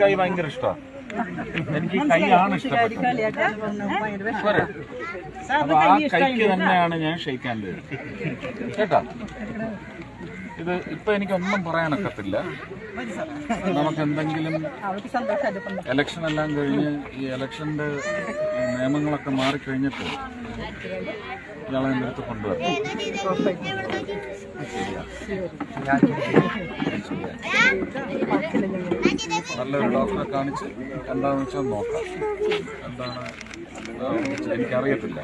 കൈ ഭയങ്കര ഇഷ്ടമാണ് എനിക്ക് കൈയാണ് ഇഷ്ടപ്പെട്ടത്? അപ്പൊ ആ കൈക്ക് തന്നെയാണ് ഞാൻ ഷെയ്ക്കാൻ കേട്ടോ ഇത് ഇപ്പൊ എനിക്കൊന്നും പറയാനൊക്കത്തില്ല. നമുക്ക് എന്തെങ്കിലും ഇലക്ഷൻ എല്ലാം കഴിഞ്ഞ് ഈ ഇലക്ഷന്റെ നിയമങ്ങളൊക്കെ മാറിക്കഴിഞ്ഞിട്ട് ഇയാളെ എന്റെ അടുത്ത് നല്ലൊരു ഡോക്ടറെ കാണിച്ച് എന്താണെന്ന് വെച്ചാൽ നോക്കാം. എന്താണ് എനിക്കറിയത്തില്ല.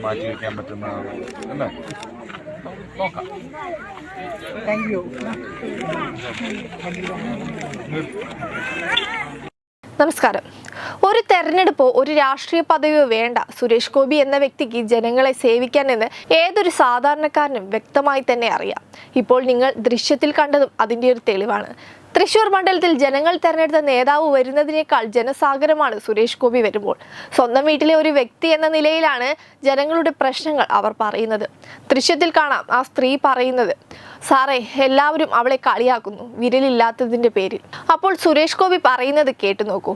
മാറ്റി വയ്ക്കാൻ പറ്റുന്ന അല്ലേ? നോക്കാം. നമസ്കാരം. ഒരു തെരഞ്ഞെടുപ്പോ ഒരു രാഷ്ട്രീയ പദവിയോ വേണ്ട. സുരേഷ് ഗോപി എന്ന വ്യക്തിക്ക് ജനങ്ങളെ സേവിക്കാൻ എന്ന് ഏതൊരു സാധാരണക്കാരനും വ്യക്തമായി തന്നെ അറിയാം. ഇപ്പോൾ നിങ്ങൾ ദൃശ്യത്തിൽ കണ്ടതും അതിന്റെ ഒരു തെളിവാണ്. തൃശൂർ മണ്ഡലത്തിൽ ജനങ്ങൾ തെരഞ്ഞെടുത്ത നേതാവ് വരുന്നതിനേക്കാൾ ജനസാഗരമാണ് സുരേഷ് ഗോപി വരുമ്പോൾ. സ്വന്തം വീട്ടിലെ ഒരു വ്യക്തി എന്ന നിലയിലാണ് ജനങ്ങളുടെ പ്രശ്നങ്ങൾ അവർ പറയുന്നത്. ദൃശ്യത്തിൽ കാണാം ആ സ്ത്രീ പറയുന്നത്. സാറേ എല്ലാവരും അവളെ കളിയാക്കുന്നു. വിരലില്ലാത്തതിന്റെ പേരിൽ. അപ്പോൾ സുരേഷ് ഗോപി പറയുന്നത് കേട്ടു നോക്കൂ.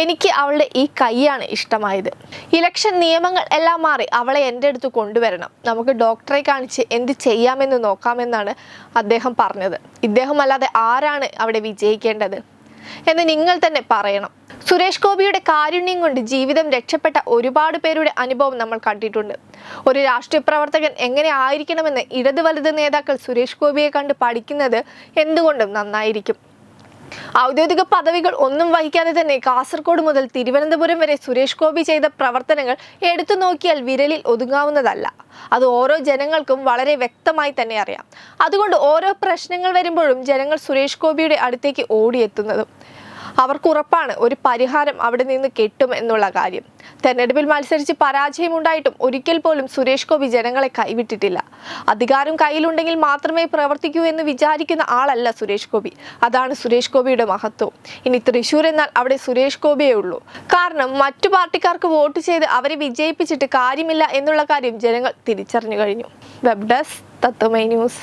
എനിക്ക് അവളുടെ ഈ കൈയാണ് ഇഷ്ടമായത്. ഇലക്ഷൻ നിയമങ്ങൾ എല്ലാം മാറി അവളെ എന്റെ അടുത്ത് കൊണ്ടുവരണം. നമുക്ക് ഡോക്ടറെ കാണിച്ച് എന്ത് ചെയ്യാമെന്ന് നോക്കാമെന്നാണ് അദ്ദേഹം പറഞ്ഞത്. ഇദ്ദേഹം അല്ലാതെ ആരാണ് അവിടെ വിജയിക്കേണ്ടത്? എന്ന് നിങ്ങൾ തന്നെ പറയണം. സുരേഷ് ഗോപിയുടെ കാരുണ്യം കൊണ്ട് ജീവിതം രക്ഷപ്പെട്ട ഒരുപാട് പേരുടെ അനുഭവം നമ്മൾ കണ്ടിട്ടുണ്ട്. ഒരു രാഷ്ട്രീയ പ്രവർത്തകൻ എങ്ങനെ ആയിരിക്കണമെന്ന് ഇടത് വലത് നേതാക്കൾ സുരേഷ് ഗോപിയെ കണ്ട് പഠിക്കുന്നത് എന്തുകൊണ്ടും നന്നായിരിക്കും. ഔദ്യോഗിക പദവികൾ ഒന്നും വഹിക്കാതെ തന്നെ കാസർഗോഡ് മുതൽ തിരുവനന്തപുരം വരെ സുരേഷ് ഗോപി ചെയ്ത പ്രവർത്തനങ്ങൾ എടുത്തു നോക്കിയാൽ വിരലിൽ ഒതുങ്ങാവുന്നതല്ല. അത് ഓരോ ജനങ്ങൾക്കും വളരെ വ്യക്തമായി തന്നെ അറിയാം. അതുകൊണ്ട് ഓരോ പ്രശ്നങ്ങൾ വരുമ്പോഴും ജനങ്ങൾ സുരേഷ് ഗോപിയുടെ അടുത്തേക്ക് ഓടിയെത്തുന്നതും. അവർക്ക് ഉറപ്പാണ് ഒരു പരിഹാരം അവിടെ നിന്ന് കിട്ടും എന്നുള്ള കാര്യം. തെരഞ്ഞെടുപ്പിൽ മത്സരിച്ച് പരാജയമുണ്ടായിട്ടും ഒരിക്കൽ പോലും സുരേഷ് ഗോപി ജനങ്ങളെ കൈവിട്ടിട്ടില്ല. അധികാരം കയ്യിലുണ്ടെങ്കിൽ മാത്രമേ പ്രവർത്തിക്കൂ എന്ന് വിചാരിക്കുന്ന ആളല്ല സുരേഷ് ഗോപി. അതാണ് സുരേഷ് ഗോപിയുടെ മഹത്വം. ഇനി തൃശ്ശൂർ എന്നാൽ അവിടെ സുരേഷ് ഗോപിയേ ഉള്ളൂ. കാരണം മറ്റു പാർട്ടിക്കാർക്ക് വോട്ട് ചെയ്ത് അവരെ വിജയിപ്പിച്ചിട്ട് കാര്യമില്ല എന്നുള്ള കാര്യം ജനങ്ങൾ തിരിച്ചറിഞ്ഞു കഴിഞ്ഞു. Web desk Tatwamayi news.